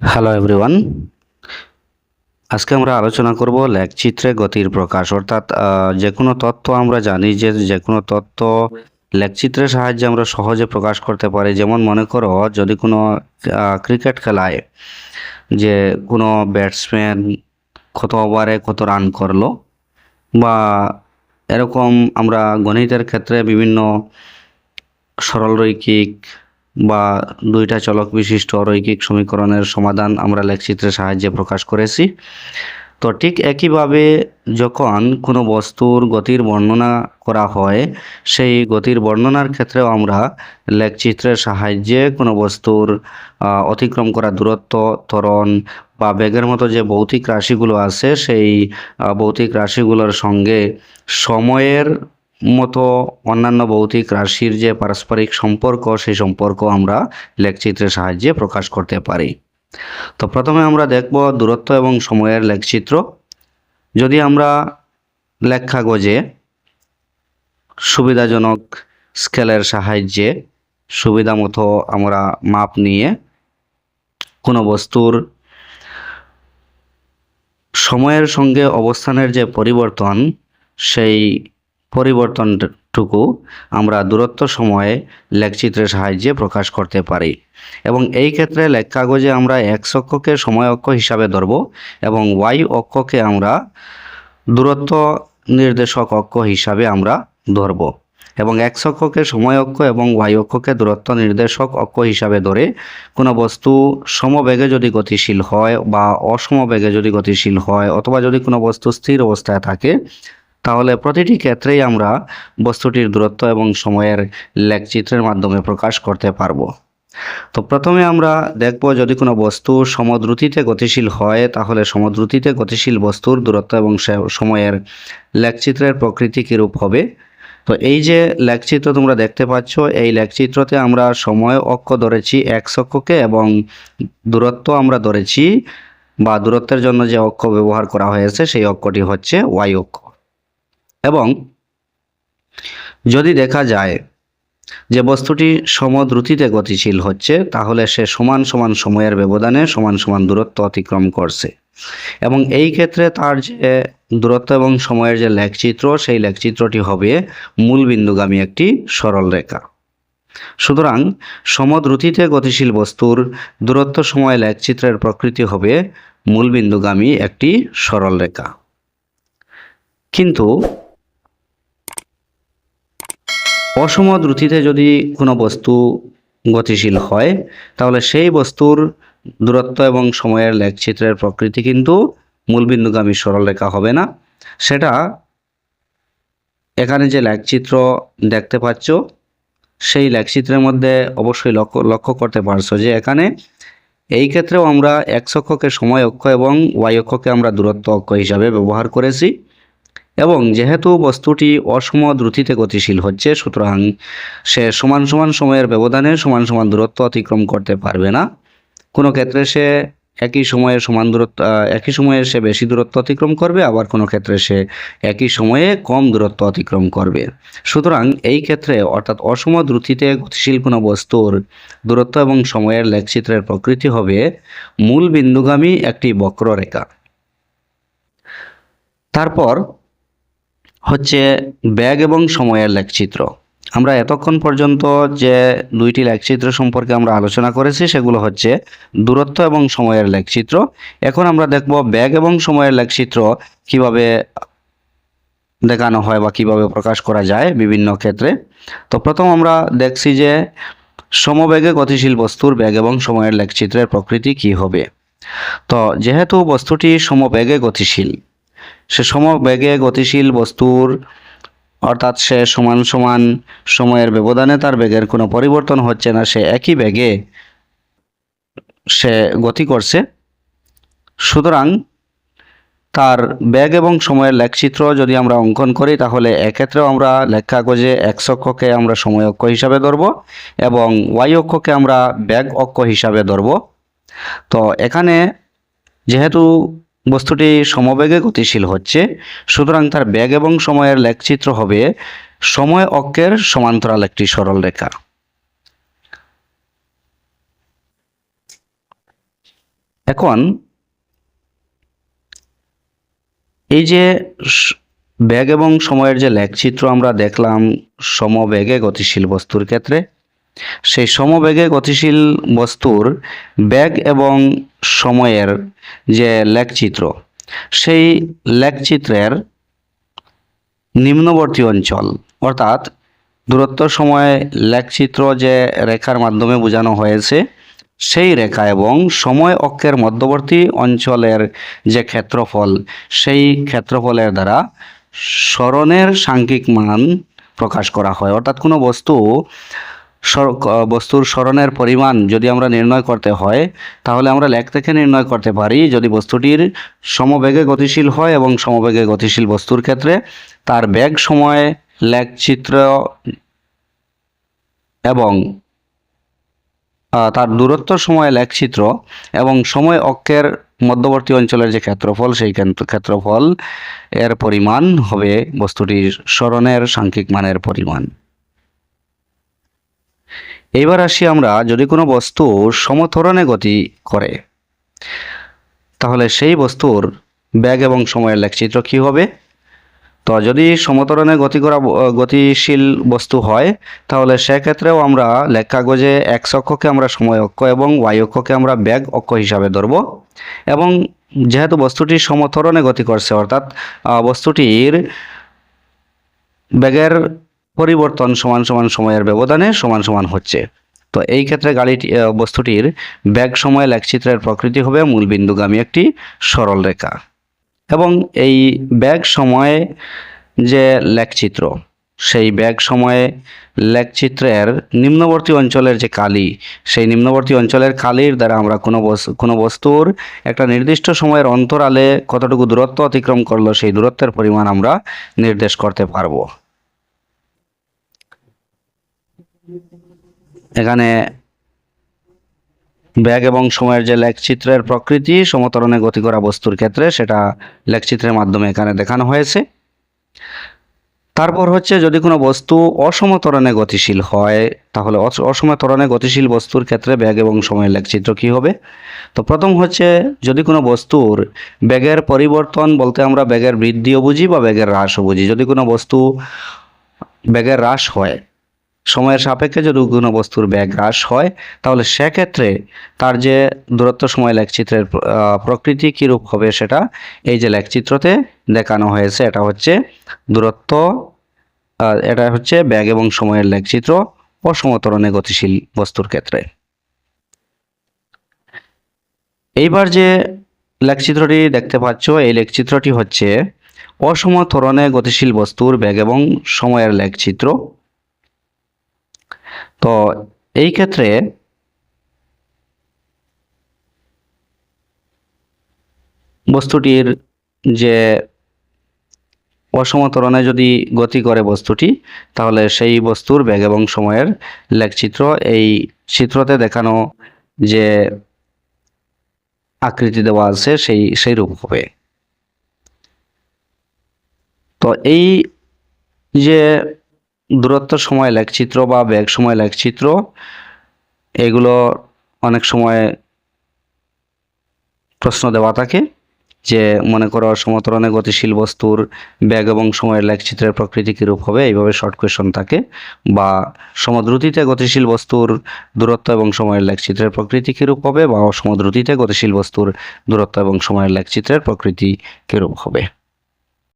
Hello everyone আজকে আমরা আলোচনা করব লেখচিত্রে গতির প্রকাশ। অর্থাৎ যে কোনো তত্ত্ব আমরা জানি যে যে কোনো তত্ত্ব লেখচিত্রের সাহায্যে আমরা সহজে প্রকাশ করতে পারি। যেমন মনে করো, যদি কোনো ক্রিকেট খেলায় যে কোনো ব্যাটসম্যান কত ওভারে কত রান করল বা এরকম আমরা গণিতের ক্ষেত্রে বিভিন্ন সরলরৈখিক বা দুইটা চলক বিশিষ্ট রৈখিক সমীকরণের সমাধান আমরা লেখচিত্রের সাহায্যে প্রকাশ করেছি। তো ঠিক একইভাবে যখন কোনো বস্তুর গতির বর্ণনা করা হয়, সেই গতির বর্ণনার ক্ষেত্রেও আমরা লেখচিত্রের সাহায্যে কোনো বস্তুর অতিক্রম করা দূরত্ব, ত্বরণ বা বেগের মতো যে ভৌতিক রাশিগুলো আছে, সেই ভৌতিক রাশিগুলোর সঙ্গে সময়ের মতো অন্যান্য ভৌতিক রাশির যে পারস্পরিক সম্পর্ক, সেই সম্পর্ক আমরা লেখচিত্রের সাহায্যে প্রকাশ করতে পারি। তো প্রথমে আমরা দেখব দূরত্ব এবং সময়ের লেখচিত্র। যদি আমরা লেখ কাগজে সুবিধাজনক স্কেলের সাহায্যে সুবিধা মতো আমরা মাপ নিয়ে কোনো বস্তুর সময়ের সঙ্গে অবস্থানের যে পরিবর্তন, সেই পরিবর্তনটুকু আমরা দূরত্ব সময়ে লেখচিত্রের সাহায্যে প্রকাশ করতে পারি। এবং এই ক্ষেত্রে লেখ কাগজে আমরা এক্স অক্ষকে সময় অক্ষ হিসাবে ধরব এবং ওয়াই অক্ষকে আমরা দূরত্ব নির্দেশক অক্ষ হিসাবে আমরা ধরব। এবং এক্স অক্ষকে সময় অক্ষ এবং ওয়াই অক্ষকে দূরত্ব নির্দেশক অক্ষ হিসাবে ধরে কোনো বস্তু সমবেগে যদি গতিশীল হয় বা অসমবেগে যদি গতিশীল হয় অথবা যদি কোনো বস্তু স্থির অবস্থায় থাকে তাহলে প্রতিটি ক্ষেত্রেই আমরা বস্তুটির দূরত্ব এবং সময়ের লেখচিত্রের মাধ্যমে প্রকাশ করতে পারব। তো প্রথমে আমরা দেখব যদি কোনো বস্তু সমদ্রুতিতে গতিশীল হয়, তাহলে সমদ্রুতিতে গতিশীল বস্তুর দূরত্ব এবং সময়ের লেখচিত্রের প্রকৃতি কীরূপ হবে? তো এই যে লেখচিত্র তোমরা দেখতে পাচ্ছ, এই লেখচিত্রতে আমরা সময় অক্ষ ধরেছি এক্স অক্ষকে এবং দূরত্ব আমরা ধরেছি বা দূরত্বের জন্য যে অক্ষ ব্যবহার করা হয়েছে, সেই অক্ষটি হচ্ছে ওয়াই অক্ষ। যদি দেখা যায় যে বস্তুটি সমদ্রুতিতে গতিশীল হচ্ছে, তাহলে সে সমান সমান সময়ের ব্যবধানে সমান সমান দূরত্ব অতিক্রম করছে। এবং এই ক্ষেত্রে তার যে দূরত্ব এবং সময়ের যে লেখচিত্র, সেই লেখচিত্রটি হবে মূলবিন্দুগামী একটি সরল রেখা। সুতরাং সমদ্রুতিতে গতিশীল বস্তুর দূরত্ব সময় লেখচিত্রের প্রকৃতি হবে মূলবিন্দুগামী একটি সরল রেখা। কিন্তু অসম দ্রুতিতে যদি কোনো বস্তু গতিশীল হয়, তাহলে সেই বস্তুর দূরত্ব এবং সময়ের লেখচিত্রের প্রকৃতি কিন্তু মূলবিন্দুগামী সরলরেখা হবে না। সেটা এখানে যে লেখচিত্র দেখতে পাচ্ছ, সেই লেখচিত্রের মধ্যে অবশ্যই লক্ষ্য লক্ষ্য করতে পারছ যে এখানে এই ক্ষেত্রেও আমরা এক্স অক্ষকে সময় অক্ষ এবং ওয়াই অক্ষকে আমরা দূরত্ব অক্ষ হিসাবে ব্যবহার করেছি। এবং যেহেতু বস্তুটি অসম দ্রুতিতে গতিশীল হচ্ছে, সুতরাং সে সমান সমান সময়ের ব্যবধানে সমান সমান দূরত্ব অতিক্রম করতে পারবে না। কোনো ক্ষেত্রে সে একই সময়ে সমান দূরত্ব একই সময়ে সে বেশি দূরত্ব অতিক্রম করবে, আবার কোনো ক্ষেত্রে সে একই সময়ে কম দূরত্ব অতিক্রম করবে। সুতরাং এই ক্ষেত্রে, অর্থাৎ অসম দ্রুতিতে গতিশীল কোনো বস্তুর দূরত্ব এবং সময়ের লেখচিত্রের প্রকৃতি হবে মূল বিন্দুগামী একটি বক্ররেখা। তারপর হচ্ছে ব্যাগ এবং সময়ের লেখচিত্র। আমরা এতক্ষণ পর্যন্ত যে দুইটি লেখচিত্র সম্পর্কে আমরা আলোচনা করেছি, সেগুলো হচ্ছে দূরত্ব এবং সময়ের লেখচিত্র। এখন আমরা দেখব ব্যাগ এবং সময়ের লেখচিত্র কীভাবে দেখানো হয় বা কীভাবে প্রকাশ করা যায় বিভিন্ন ক্ষেত্রে। তো প্রথম আমরা দেখছি যে সমবেগে গতিশীল বস্তুর ব্যাগ এবং সময়ের লেখচিত্রের প্রকৃতি কি হবে। তো যেহেতু বস্তুটি সমবেগে গতিশীল সে সমবেগে গতিশীল বস্তুর, অর্থাৎ সে সমান সমান সময়ের ব্যবধানে তার বেগের কোনো পরিবর্তন হচ্ছে না, সে একই বেগে সে গতি করছে। সুতরাং তার বেগ এবং সময়ের লেখচিত্র যদি আমরা অঙ্কন করি, তাহলে এক্ষেত্রেও আমরা লেখ কাগজে এক্স অক্ষকে আমরা সময় অক্ষ হিসাবে ধরব এবং ওয়াই অক্ষকে আমরা ব্যাগ অক্ষ হিসাবে ধরব। তো এখানে যেহেতু বস্তুটি সমবেগে গতিশীল হচ্ছে, সুতরাং তার বেগ এবং সময়ের লেখচিত্র হবে সময় অক্ষের সমান্তরাল একটি সরল রেখা। এখন, এই যে বেগ এবং সময়ের যে লেখচিত্র আমরা দেখলাম, সমবেগে গতিশীল বস্তুর ক্ষেত্রে সেই সমবেগে গতিশীল বস্তুর বেগ এবং সময়ের যে লেখচিত্র, সেই লেখচিত্রের নিম্নবর্তী অঞ্চল, অর্থাৎ দূরত্ব, সময়, লেখচিত্র যে রেখার মাধ্যমে বোঝানো হয়েছে, সেই রেখা এবং সময় অক্ষের মধ্যবর্তী অঞ্চলের যে ক্ষেত্রফল, সেই ক্ষেত্রফলের দ্বারা স্মরণের সাংখ্যিক মান প্রকাশ করা হয়। অর্থাৎ কোনো বস্তু বস্তুর স্মরণের পরিমাণ যদি আমরা নির্ণয় করতে হয় তাহলে আমরা লেখ থেকে নির্ণয় করতে পারি যদি বস্তুটির সমবেগে গতিশীল হয় এবং সমবেগে গতিশীল বস্তুর ক্ষেত্রে তার বেগ সময় লেখচিত্র এবং আহ, তার দূরত্ব সময় লেখচিত্র এবং সময় অক্ষের মধ্যবর্তী অঞ্চলের যে ক্ষেত্রফল সেই ক্ষেত্র- ক্ষেত্রফল এর পরিমাণ হবে বস্তুটির স্মরণের সাংখ্যিক মানের পরিমাণ। এইবার আসি আমরা যদি কোনো বস্তু সমথরণে গতি করে, তাহলে সেই বস্তুর ব্যাগ এবং সময়ের লেখচিত্র কী হবে? তো যদি সমতরণে গতি করা, গতিশীল বস্তু হয়, তাহলে সেক্ষেত্রেও আমরা লেখ কাগজে এক্স অক্ষকে আমরা সময় অক্ষ এবং ওয়াই অক্ষকে আমরা ব্যাগ অক্ষ হিসাবে ধরব। এবং যেহেতু বস্তুটি সমতরণে গতি করছে, অর্থাৎ বস্তুটির বেগের পরিবর্তন সমান সমান সময়ের ব্যবধানে সমান সমান হচ্ছে। তো এই ক্ষেত্রে গাড়িটি বস্তুটির ব্যাগ সময়, লেখচিত্রের প্রকৃতি হবে মূল মূলবিন্দুগামী একটি সরল রেখা। এবং এই ব্যাগ সময়ে যে লেখচিত্র, সেই ব্যাগ সময়ে লেখচিত্রের নিম্নবর্তী অঞ্চলের যে কালি, সেই নিম্নবর্তী অঞ্চলের কালির দ্বারা আমরা কোনো কোনো বস্তুর একটা নির্দিষ্ট সময়ের অন্তরালে কতটুকু দূরত্ব অতিক্রম করল, সেই দূরত্বের পরিমাণ আমরা নির্দেশ করতে পারব। এখানে ব্যাগ এবং সময়ের যে লেখচিত্রের প্রকৃতি সমতরণে গতি করা বস্তুর ক্ষেত্রে সেটা লেখচিত্রের মাধ্যমে এখানে দেখানো হয়েছে। তারপর হচ্ছে যদি কোনো বস্তু অসমতরণে গতিশীল হয়, তাহলে অস- অসমতরণে গতিশীল বস্তুর ক্ষেত্রে ব্যাগ এবং সময়ের লেখচিত্র কী হবে? তো প্রথম হচ্ছে যদি কোনো বস্তুর ব্যাগের পরিবর্তন বলতে আমরা ব্যাগের বৃদ্ধিও বুঝি বা ব্যাগের হ্রাসও বুঝি। যদি কোনো বস্তু ব্যাগের হ্রাস হয় সময়ের সাপেক্ষে যদি কোনো বস্তুর ব্যাগ হ্রাস হয়, তাহলে সেক্ষেত্রে তার যে দূরত্ব সময় লেখচিত্রের প্রকৃতি কীরূপ হবে সেটা এই যে লেখচিত্রতে দেখানো হয়েছে, এটা হচ্ছে দূরত্ব এটা হচ্ছে ব্যাগ এবং সময়ের লেখচিত্র অসমতরণে গতিশীল বস্তুর ক্ষেত্রে। এইবার যে লেখচিত্রটি দেখতে পাচ্ছ, এই লেখচিত্রটি হচ্ছে অসমতরণে গতিশীল বস্তুর ব্যাগ এবং সময়ের লেখচিত্র। তো এই ক্ষেত্রে বস্তুটির যে অসমতরণে যদি গতি করে বস্তুটি, তাহলে সেই বস্তুর বেগ এবং সময়ের লেখচিত্র এই চিত্রতে দেখানো যে আকৃতি দেওয়া আছে সেই সেই রূপ হবে। তো এই যে দূরত্ব, সময় লেখচিত্র বা ব্যাগ সময় লেখচিত্র এগুলো অনেক সময় প্রশ্ন দেওয়া থাকে যে মনে করো সমতরণে গতিশীল বস্তুর ব্যাগ এবং সময়ের লেখচিত্রের প্রকৃতি কীরূপ হবে, এইভাবে শর্ট কোয়েশন থাকে। বা সমদ্রুতিতে গতিশীল বস্তুর দূরত্ব এবং সময়ের লেখচিত্রের প্রকৃতি কীরূপ হবে, বা অসমদ্রুতিতে গতিশীল বস্তুর দূরত্ব এবং সময়ের লেখচিত্রের প্রকৃতি কীরূপ হবে।